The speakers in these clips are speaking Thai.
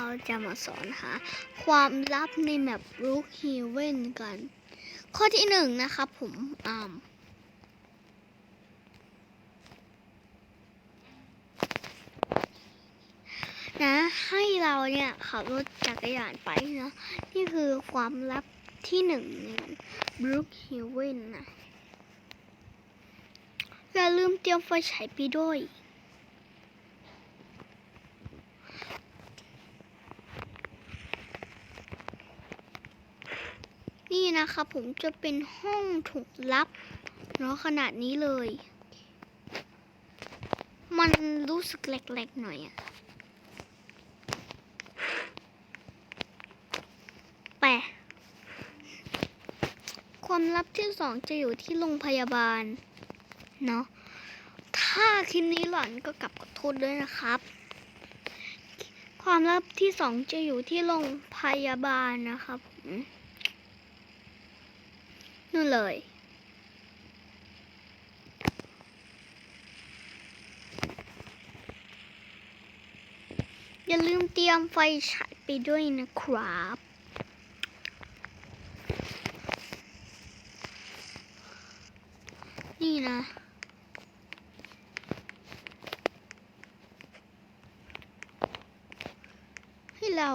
เราจะมาสอนหาความลับในแมปรูคฮีเวนกัน ข้อที่หนึ่งนะครับผมอ่ามนะให้เราเนี่ยขับรถจักรยานไปนะนี่คือความลับที่หนึ่งในบรูคฮีเวนนะอย่าลืมเตรียมไฟฉายไปด้วย นี่นะคะผมจะเป็นห้องถูกลับเนาะขนาดนี้เลย มันรู้สึกแหลกๆหน่อยอะแปะความลับที่สองจะอยู่ที่โรงพยาบาล เนาะถ้าคลิปนี้หล่อนก็กลับขอโทษด้วยนะครับ ความลับที่สองจะอยู่ที่โรงพยาบาลนะครับผม นู่นเลยอย่าลืมเตรียมไฟฉายไปด้วยนะครับ นี่นะ ให้เรา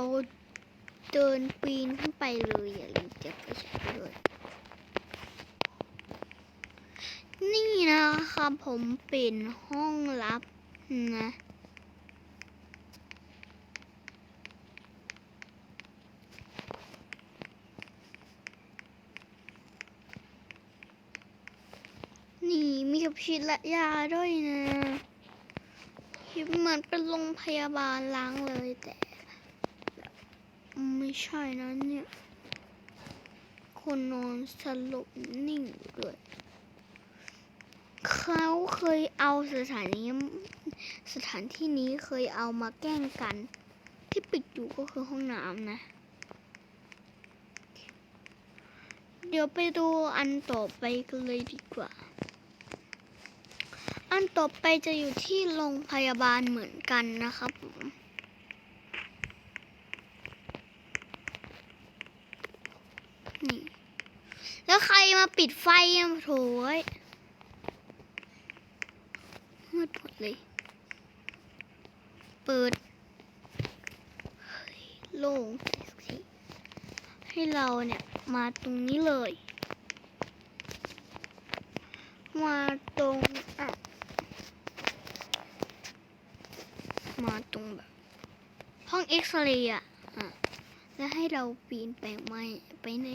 เดินปีนขึ้นไปเลยอย่าลืมเก็บไปใช้ด้วย นี่ นะครับผมเป็นห้องลับนะนี่มีกับฉีดและยาด้วยนะคิดเหมือนเป็นโรงพยาบาลล้างเลยแต่ไม่ใช่นะเนี่ย คนนอนสลบนิ่งด้วย เขาเคยเอาสถานีสถานที่นี้เคยเอามาแกล้งกัน ที่ปิดอยู่ก็คือห้องน้ำนะ เดี๋ยวไปดูอันต่อไปกันเลยดีกว่า อันต่อไปจะอยู่ที่โรงพยาบาลเหมือนกันนะครับผมนี่ แล้วใครมาปิดไฟอะโถย มืดหมดเลย เปิดเฮ้ยโล่งสักทีให้เราเนี่ยมาตรงนี้เลย มาตรงอะมาตรงแบบห้องเอ็กซเรย์อะแล้วให้เราปีนไปไม่ไปใน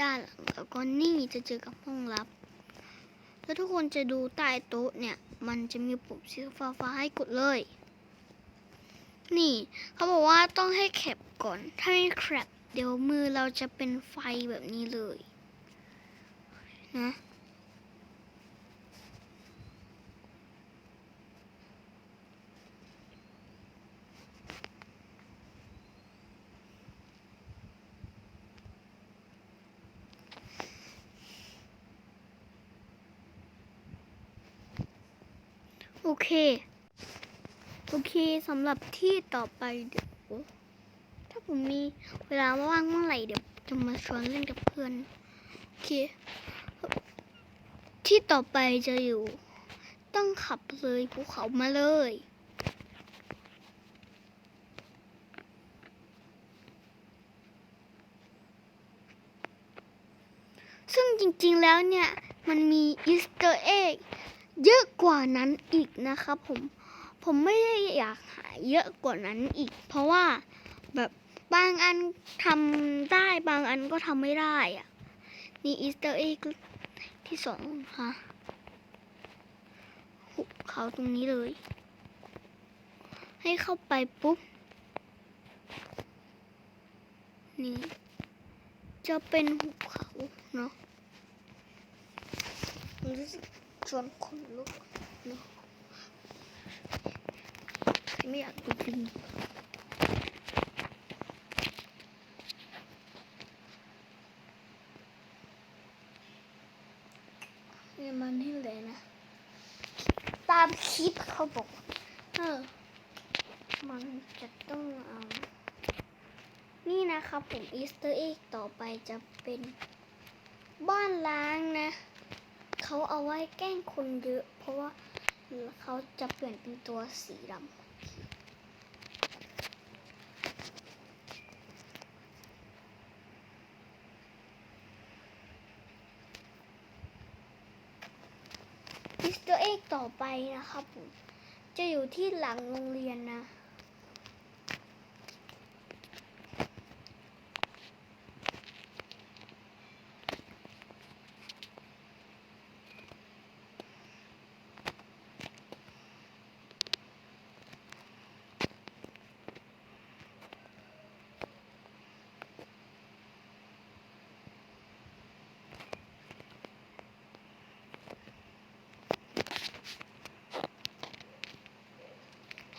ด้านหลังแล้วก็นี่จะเจอกับห้องลับ แล้วทุกคนจะดูใต้โต๊ะเนี่ย มันจะมีปุ่มสีฟ้าฟ้าๆให้กดเลย นี่เขาบอกว่าต้องให้แคปก่อน ถ้าไม่แคปเดี๋ยวมือเราจะเป็นไฟแบบนี้เลย นะ โอเค โอเคสำหรับที่ต่อไปเดี๋ยวถ้าผมมีเวลาว่างเมื่อไหร่เดี๋ยวจะมาชวนเล่นกับเพื่อนโอเค ที่ต่อไปจะอยู่ ต้องขับเลยภูเขามาเลยซึ่งจริงๆ แล้วเนี่ย มันมีอีสเตอร์เอ็ก เยอะกว่านั้นอีกนะครับผมผมไม่ได้อยากหาเยอะกว่านั้นอีก เพราะว่าแบบบางอันทำได้บางอันก็ทำไม่ได้อะนี่อีสเตอร์เอ็กที่สองฮะหุบเขาตรงนี้เลย ให้เข้าไปปุ๊บ นี่ จะเป็นหุบเขาเนาะรู้สึก ชวนคนลุกเนอะไม่อยากดูลิงเนี่ยมันนี่เลยนะ ตามคลิปเขาบอก เออ มันจะต้องเอานะครับผมอีสเตอร์เอ็กต่อไปจะเป็นบ้านล้างนะ เขาเอาไว้แกล้งคนเยอะ เพราะว่าเขาจะเปลี่ยนเป็นตัวสีดำอีสเตอร์เอ็กต่อไปนะครับผม จะอยู่ที่หลังโรงเรียนนะ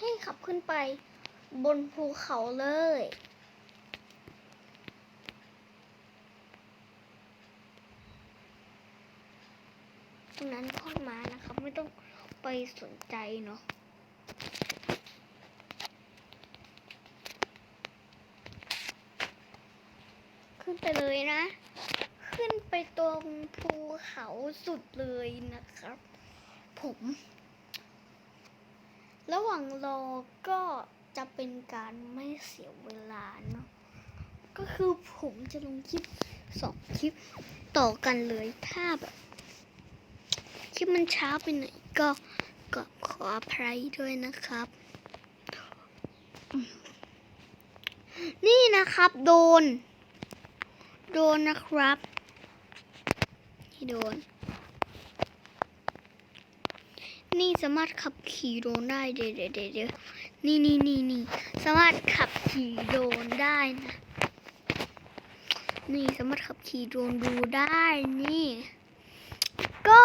ให้ ขึ้นไป บนภูเขาเลย ตรงนั้นพ่อมานะครับ ไม่ต้องไปสนใจเนาะขึ้นไปเลยนะ ขึ้นไปตรงภูเขาสุดเลยนะครับ ผม ระหว่างรอก็จะเป็นการไม่เสียเวลาเนาะก็คือผมจะลงคลิปสองคลิปต่อกันเลยถ้าแบบคลิปมันช้าไปหน่อยก็ก็ขออภัยด้วยนะครับ นี่นะครับโดน โดนนะครับนี่โดน นี่สามารถขับขี่โดรนได้เดี๋ยวเดี๋ยวเดี๋ยวเดี๋ยวนี่นี่นี่นี่สามารถขับขี่โดรนได้นะ นี่สามารถขับขี่โดรนดูได้นี่ ก็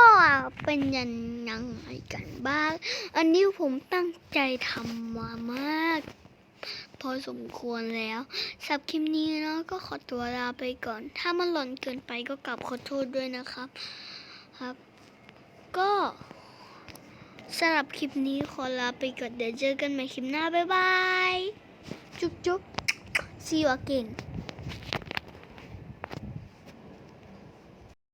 เป็นยันยังไงกันบ้าง อันนี้ผมตั้งใจทำมามาก พอสมควรแล้วสับคลิปนี้เนาะก็ขอตัวลาไปก่อน ถ้ามันหล่นเกินไปก็กลับขอโทษด้วยนะครับ ครับ ก็ สำหรับคลิปนี้ขอลาไปก่อนเดี๋ยวเจอกันใหม่คลิปหน้า บ๊ายบาย จุ๊บจุ๊บ see you again